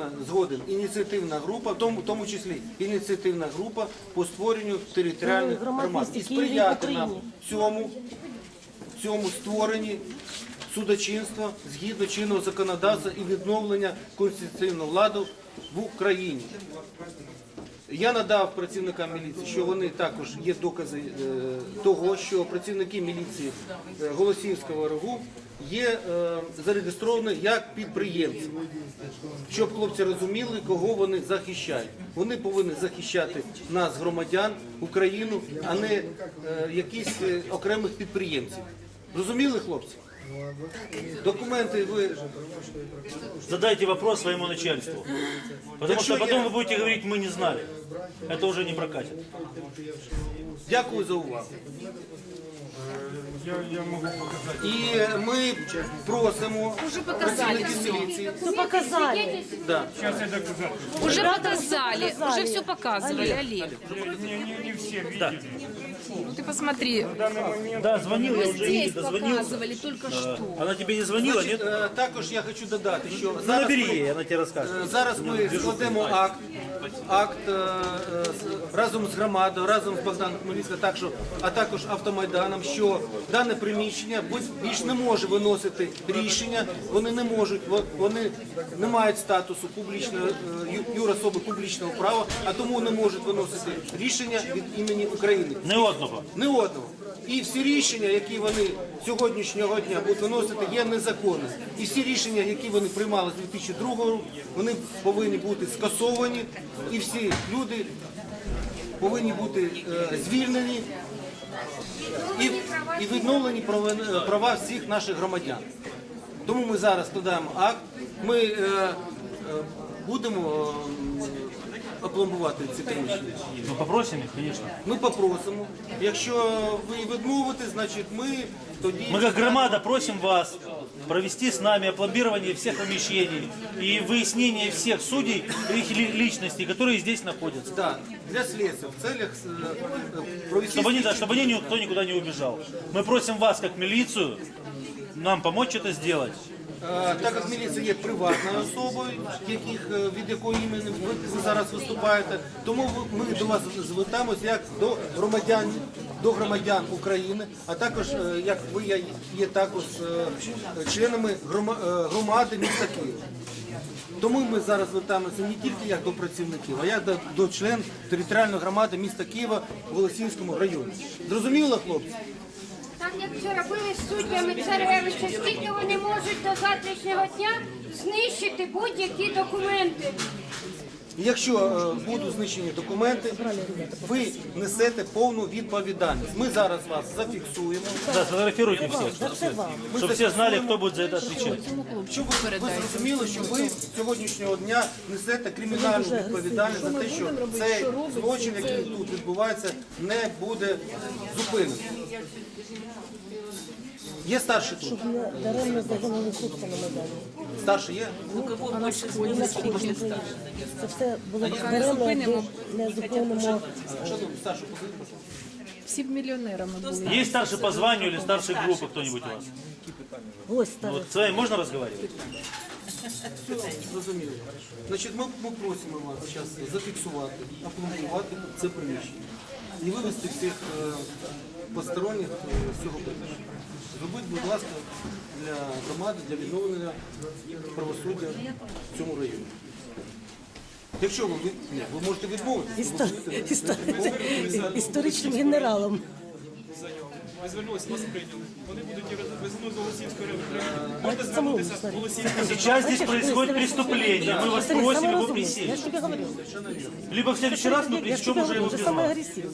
ініціативна згоден ініціативна група, в тому, в тому числі ініціативна група по створенню територіальних Ну, громад і сприяти нам цьому, цьому створенні судочинства згідно чинного законодавства і відновлення конституційного ладу в Україні. Я надав працівникам міліції, що вони також є докази е, того, що працівники міліції е, Голосіївського РГУ є е, зареєстровані як підприємці, щоб хлопці розуміли, кого вони захищають. Вони повинні захищати нас, громадян, Україну, а не е, якісь е, окремих підприємців. Розуміли, хлопці? Документи ви Задайте вопрос своему начальству. Потому Так что что потом я- вы будете говорить, мы не знали. Это уже не прокатит. дякую за увагу. Я, я могу показать. І ми просимо працівників міліції. Ну показали. Да. Сейчас я докажу. Уже показали, уже все показывали, Олег. Не, не, не все видели. Ну ты посмотри, В данный момент Да, звонил, я мы уже здесь ей дозвонил. показывали только что. Она тебе не звонила, Значить, нет? е, також я хочу додати, що Ну, зараз набери ми, ей, она тебе расскажет. е, зараз ми складемо акт, акт е, е, з- разом з громадою, разом з Богданом Хмельницьким, так що, а також автомайданом, що дане приміщення будь- більш не може виносити рішення, вони не можуть, во- вони не мають статусу публічної е, ю- юрособи публічного права, а тому не можуть виносити рішення від імені України. Не одного. Не одного. І всі рішення, які вони сьогоднішнього дня будуть виносити, є незаконними. І всі рішення, які вони приймали з 2002 року, вони повинні бути скасовані, і всі люди повинні бути е, звільнені і, і відновлені права, права всіх наших громадян. Тому ми зараз складаємо акт. Ми е, е, будемо е, опломбувати ці приміщення. Ну, попросим их, конечно. Ми попросимо. Якщо ви відмовите, значить ми тоді Мы как громада просим вас провести с нами опломбирование всех помещений и выяснение всех судей и их ли- личностей, которые здесь находятся. да, для слідства в целях е, е, провести Чтобы, они, да, слідчі чтобы они никто никуда не убежал. Мы просим вас, как милицию, нам помочь это сделать. Е, Так як міліція є приватною особою, яких, е, від якої імені ви, зараз виступаєте, тому ми до вас звертаємося як до громадян, до громадян України, а також е, як ви є, також членами громади міста Києва. Тому ми зараз звертаємося не тільки як до працівників, а як до, до членів територіальної громади міста Києва в Голосіївському районі. Зрозуміло, хлопці? Як це робили з суддями царевича, скільки вони можуть до завтрашнього дня знищити будь-які документи. Якщо е, будуть знищені документи, ви несете повну відповідальність. Ми зараз вас зафіксуємо. Да, сфотографируйте всех, чтобы все знали, кто будет за это отвечать. Щоб ви, ви зрозуміли, що ви з сьогоднішнього дня несете кримінальну відповідальність за те, що цей злочин, який тут відбувається, не буде зупинений. Є старший тут? Даремно загинули хлопці на Майдані. Старший є? Це все було даремно, якби не зупинимо. Старший. Всі б мільйонерами були. Есть старший по званию или старший группы кто-нибудь у вас? Ось старий. Вот с вами можно разговаривать? Зрозуміло. Значить, ми, ми просимо вас зараз зафіксувати, опломбувати це приміщення і вивести всіх е, посторонніх е, з цього питання. Зробіть, будь ласка, для громади, для відновлення правосуддя в цьому районі. Якщо ви, ні, ви можете відмовитися. ви будете Історичним генералом. Ми звернулися, нас прийняли. Вони будуть везено до Голосіївської району. А Можете це самому звернутися в смотри. Голосіївську. Сейчас здесь происходит преступление. Мы вас Смотри, просим самый его разумный. Я пресечь. ж тебе говорю. Либо в следующий раз мы Я ж пресечем тебе уже говорю, его вже без самий вас. агресивний.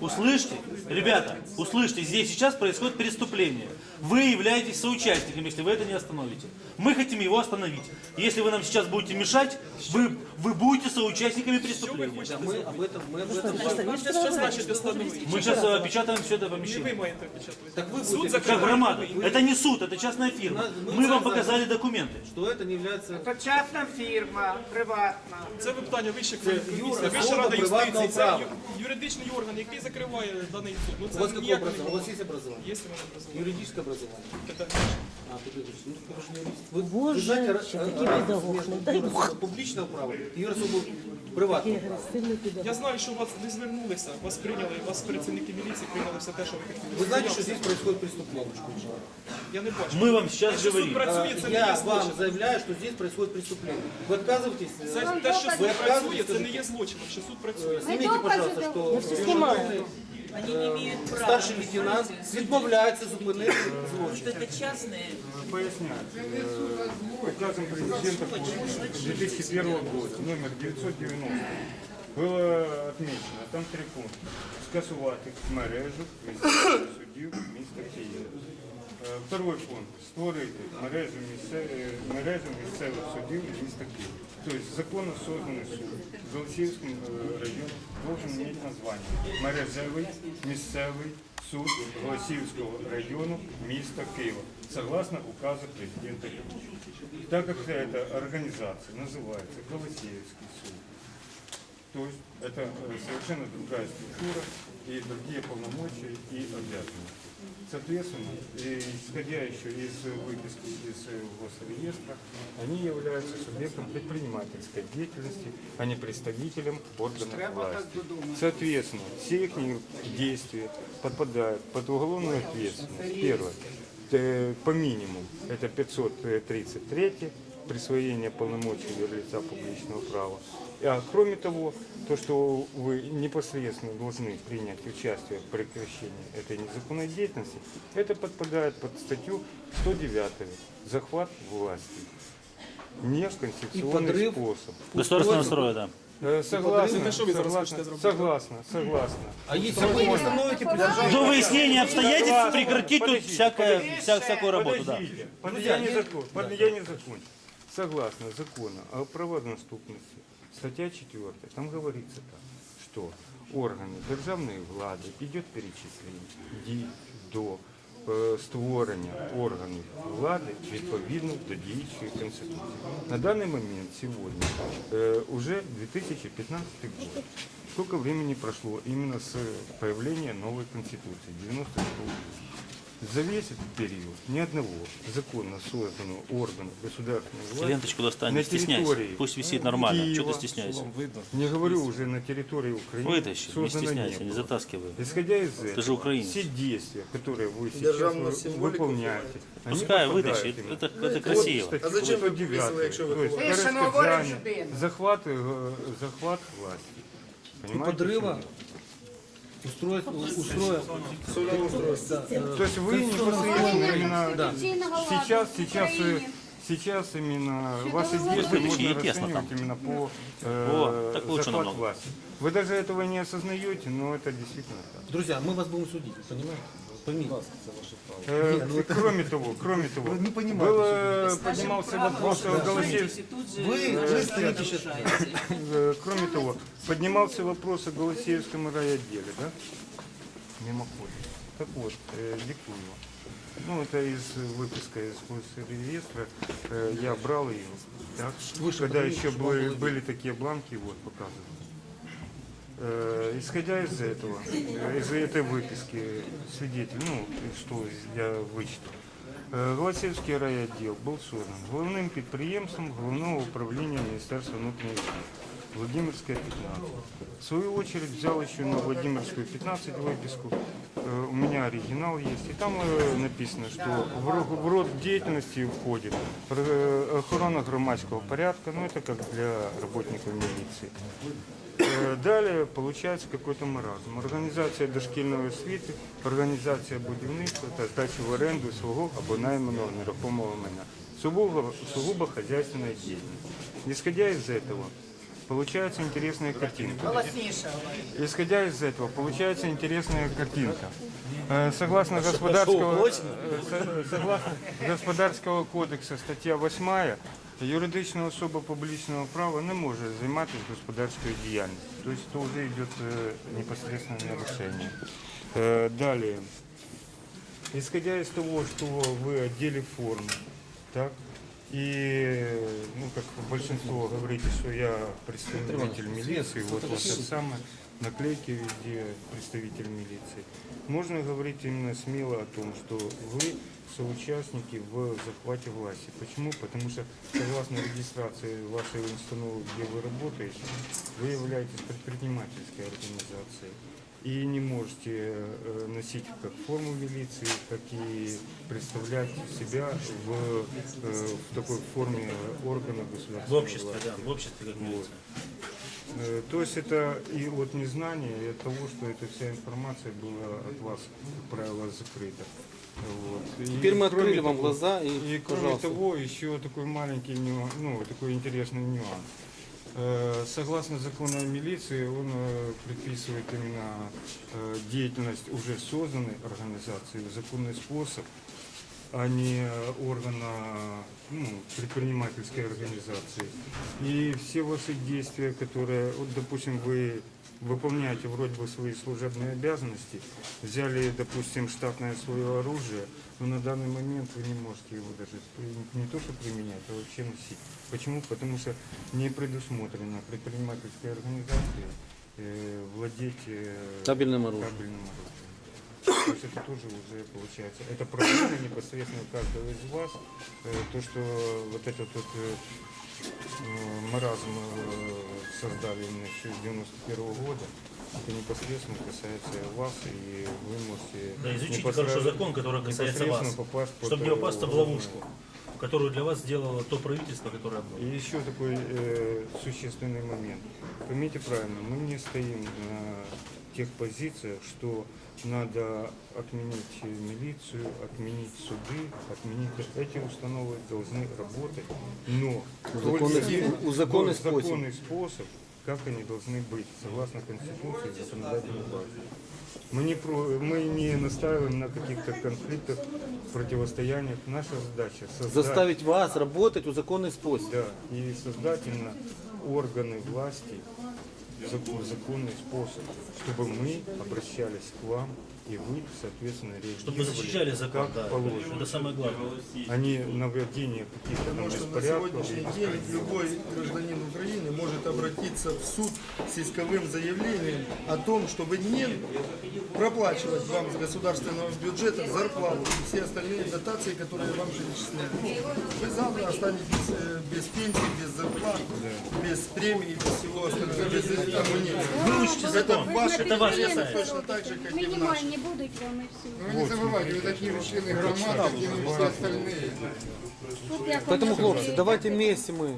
Услышьте, ребята, услышьте, здесь сейчас происходит преступление. Вы являетесь соучастником, если вы это не остановите. Мы хотим его остановить. Если вы нам сейчас будете мешать, вы, вы будете соучастниками преступления. Да, ми об этом, ми об этом. Що значить встановити? Мы сейчас э, опечатаем все это Ви помещение. маєте печатати. Так вы Суд будете, Как закриває. громада. Это не суд, это частная фирма. Мы вам показали документы. что это не является Це частна фірма, приватна. Це ви питання вищих юр- комісій, Вища особа рада приватного юстиції. Це права. ю- юридичний орган, який закриває даний суд. Ну У вас це какое ніяк не образование? У вас есть образование? Є у мене образування. Юридическое образование. Це А, ти кажеш, ну ти ж не юрист. Ви, Боже, ви знаєте, ще ра- такий разницю педагог, між не дай юрисом публічного права і юрисом приватного права. Агресивний піде. Я знаю, що вас не звернулися, вас прийняли, вас працівники міліції прийняли все те, що ви хотіли. Вы знаете, что здесь происходит преступление? Я не бачу. Мы вам сейчас Те, що суд говорим. працює, це не Я є вам злочин. заявляю, что здесь происходит преступление. Вы отказываетесь? э, Це те, що суд Ви працює, це відказуєте? не є злочином, що суд працює. Снимите, пожалуйста, что Я все знімаю. э, старший лейтенант відмовляється зупинити злочин. Поясняю. Э, Указом президента 2001 года, номер 990, было отмечено, там три пункта. Скасувати мережу місцевих судів міста Києва. Е, Второй пункт. Створити мережу, місце- е, мережу місцевих судів міста Києва. Тобто законно созданий суд в Голосіївському е, районі должен иметь название мережевий місцевий суд Голосіївського району міста Києва, согласно указу президента Ющенка. Так как эта организация называется Голосеевский суд, то есть это э, совершенно другая структура и другие полномочия и обязанности. Соответственно, и исходя еще из выписки из э, госреестра, они являются субъектом предпринимательской деятельности, а не представителем органов власти. Соответственно, все их действия подпадают под уголовную ответственность. Первое. Э, По минимуму это 533 присвоение полномочий лица публичного права. А кроме того, то, что вы непосредственно должны принять участие в прекращении этой незаконной деятельности, это подпадает под статью 109 «Захват власти». Не конституционный подрыв способ. Государственного строя, да. Э, Согласна, согласна, согласна, согласна. А если вы не придержание... До выяснения обстоятельств Согласна. прекратить тут Подождите, всякое, подождите. вся, всякую работу, да. Подождите, под- я, не закон, под- я не закончил. Согласно закону о правонаступности, статья 4, там говорится так, что органы державної влади идет перечисление ді- до е, створення органів влади відповідно до діючої конституції. На данный момент сегодня э, уже 2015 год. Сколько времени прошло именно с появления новой конституции 96 года? За весь этот период ни одного законно созданного органа государственной власти Ленточку достань, не на стесняйся. территории Пусть висит нормально. Киева, Чего ты стесняешься? не говорю уже на территории Украины, Вытащи, не создано стесняйся, не не было. затаскивай. Исходя из этого, же украинец. все действия, которые вы сейчас вы- выполняете, они Пускай попадают вытащит, именно это, это красиво. а зачем вы то есть Пишемо, говорить перешкоджання, людина. захват, э, захват власти. Понимаете, подрыва почему? Устройство, устроя... То есть вы непосредственно именно Конституційного ладу сейчас, в сейчас, э, Україні. сейчас именно ваши договор. действия Вытащи, можно и тесно там. расценивать именно по О, э, так лучше захват намного. власти. Вы даже этого не осознаете, но это действительно так. Друзья, мы вас будем судить, понимаете? Поймите. Э, кроме того, кроме того, был, э, поднимался вопрос о Голосеевском. Вы, вы стоите сейчас... Э, Кроме того, поднимался вопрос о Голосеевском райотделе, да? Мимоходом. Так вот, э. Ну, это из выписка из реестра. Э, Я брал ее. Так? Когда еще были, были такие бланки, вот, показываю. Э, Исходя из этого, э, из этой выписки свидетель, ну, что я вычитал, Е, Голосівський райотдел был создан головним підприємством Головного управління Міністерства внутренних дел Владимирская 15. В свою очередь взял еще на Владимирскую 15 выписку. Э, У меня оригинал есть. И там э, написано, что в ро- в род деятельности входит э, охрана громадского порядка, ну это как для работников милиции. Э, Далее получается какой-то маразм. Організація дошкільної освіти, організація будівництва та здачі в оренду свого або найманого нерухомого майна. Сугубо, сугубо хозяйственная деятельность. Исходя из этого, получается интересная картинка. Голосніше говорить. Исходя из этого, получается интересная картинка. Э, Согласно господарского, э, со- согласно господарського кодексу, стаття 8, юридична особа публічного права не може займатися господарською діяльністю. Тобто це вже йде е, непосредственно нарушення. Э, Далее. Исходя из того, что вы одели форму, так, и, ну, как большинство говорите, что я представитель милиции, вот вот это самое, наклейки везде представитель милиции. Можно говорить именно смело о том, что вы соучастники в захвате власти. Почему? Потому что согласно регистрации вашей установы, где вы работаете, вы являетесь предпринимательской организацией И не можете э, носить как форму милиции, так и представлять себя в, э, в такой форме органа В государственной обществе, власти. да, в обществе как милиция. Э, То есть это и от незнания, и от того, что эта вся информация была от вас, как правило, закрыта. Вот. И Теперь мы кроме открыли вам того- глаза и, И кроме пожалуйста. того, еще такой маленький нюанс, ну, такой интересный нюанс. Э, Согласно закону о милиции, он э, предписывает именно э, деятельность уже созданной организации, законный способ, а не органа ну, предпринимательской организации. И все ваши действия, которые, вот, допустим, вы выполняете вроде бы свои служебные обязанности, взяли, допустим, штатное свое оружие, но на данный момент вы не можете его даже не то что применять, а вообще носить. Почему? Потому что не предусмотрено предпринимательской организацией э, владеть э, Кабельным оружием. кабельным оружием. То есть это тоже уже получается. Это проблема непосредственно каждого из вас. Э, То, что вот этот вот э, э, маразм э, создали именно еще с 91 года, это непосредственно касается вас, и вы можете Да, изучите непосредственно- хорошо закон, который касается вас, непосредственно попасть под, чтобы не э, попасться в уголовное. ловушку, которую для вас сделало то правительство, которое было. И еще такой э, существенный момент. Поймите правильно, мы не стоим на тех позициях, что надо отменить милицию, отменить суды, отменить эти установы должны работать, но только есть узаконить способ. законный способ, как они должны быть, согласно Конституции и законодательной базе. Мы не, про, мы не настаиваем на каких-то конфликтах, противостояниях. Наша задача создать Заставить вас работать в законный способ. да, и создать именно органы власти законный способ, чтобы мы обращались к вам, и вы, соответственно, реагировали Чтобы защищали закон, как да, положено, это самое главное. а не наведение каких-то там Потому что на беспорядков. сегодняшний день любой гражданин Украины может обратиться в суд с исковым заявлением о том, чтобы не проплачивать вам с государственного бюджета зарплату и все остальные дотации, которые вам перечисляют. Вы завтра останетесь э, без пенсии, без зарплат, без премии, без всего остального, без амуниции. Выучите закон, ваши это вас интересы касается. точно так же, как и в наших. Минимальні будуть вам і все. Вы не забывайте, вы такие же члены громады, как и все остальные. Тут як вам Поэтому, хлопцы, розумієте? давайте вместе мы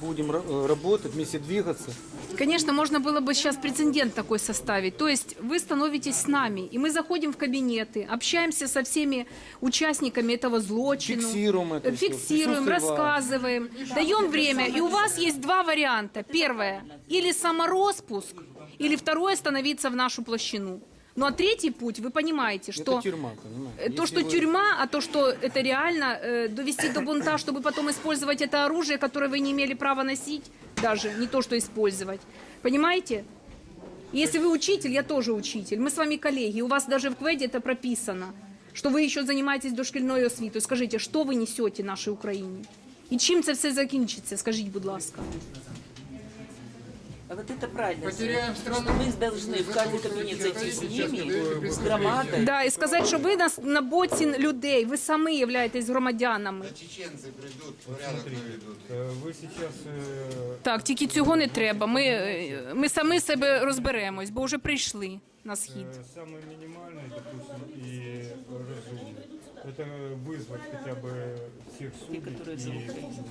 будем ра- э, работать, вместе двигаться. Конечно, можно было бы сейчас прецедент такой составить. То есть вы становитесь с нами, и мы заходим в кабинеты, общаемся со всеми участниками этого злочина. Фиксируем это всё, Фиксируем, присутствие вас. рассказываем, даем время. И у вас есть два варианта. Первое, или самороспуск, или второе, становиться в нашу площину. Ну а третий путь, вы понимаете, что... Это тюрьма, понимаете? Э, То, Если что вы- тюрьма, а то, что это реально э, довести до бунта, чтобы потом использовать это оружие, которое вы не имели права носить, даже не то, что использовать. Понимаете? Если вы учитель, я тоже учитель. Мы с вами коллеги. У вас даже в КВЕДе это прописано, что вы еще занимаетесь дошкільною освітою. Скажите, что вы несете нашей Україні? І чим це все закінчиться? Скажіть, будь ласка. А вот это правильно. Потеряем страну. Мы должны в каждый кабинет зайти с ними, с громадой. Да, і сказати, що ви нас на боці людей, ви самі являєтесь громадянами. Чеченцы придут, порядок наведут. Э, Вы сейчас э, Так, тільки цього не треба. Ми, е, ми самі себе розберемось, бо вже прийшли на схід. Э, Самый минимальный, допустим, и разумный. Это вызвать хотя бы всех судей и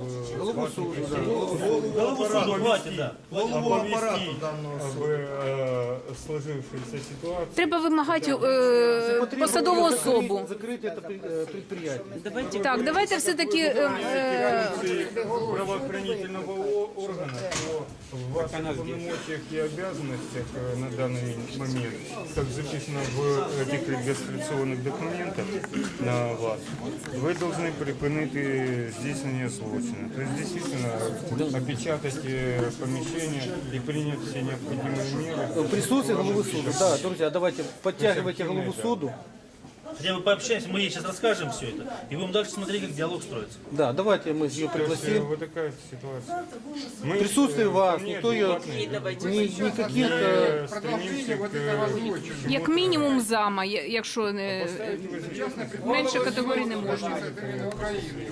в Голову суду, да. Голову суду хватит, да. Голову апарату оповестить данного об суду. э, сложившейся ситуации. Треба вимагати е, посадову особу. Закрыть это при- э, предприятие. Давайте Так, давайте все-таки е, е, Функции правоохранительного о- органа то в ваших полномочиях и обязанностях э, на данный момент, как записано в этих регистрационных документах на вас, вы должны припинити здійснення злочину. То есть действительно опечатать э, помещение и принять все необходимые меры. В присутствии головы суда. Да, друзья, давайте подтягивайте голову суду. Хотя бы пообщаемся, мы ей сейчас расскажем все это, и будем дальше смотреть, как диалог строится. Да, давайте мы ее То есть, э, пригласим. вот такая ситуация. Мы, В присутствии э, вас, вполне никто ее... адекватные. Ни, никаких... э, Э, Продолжение стремимся вот к, этого э, злочину. Як мінімум зама, я- якщо не поставить в известность менше категорії не можна. Украины.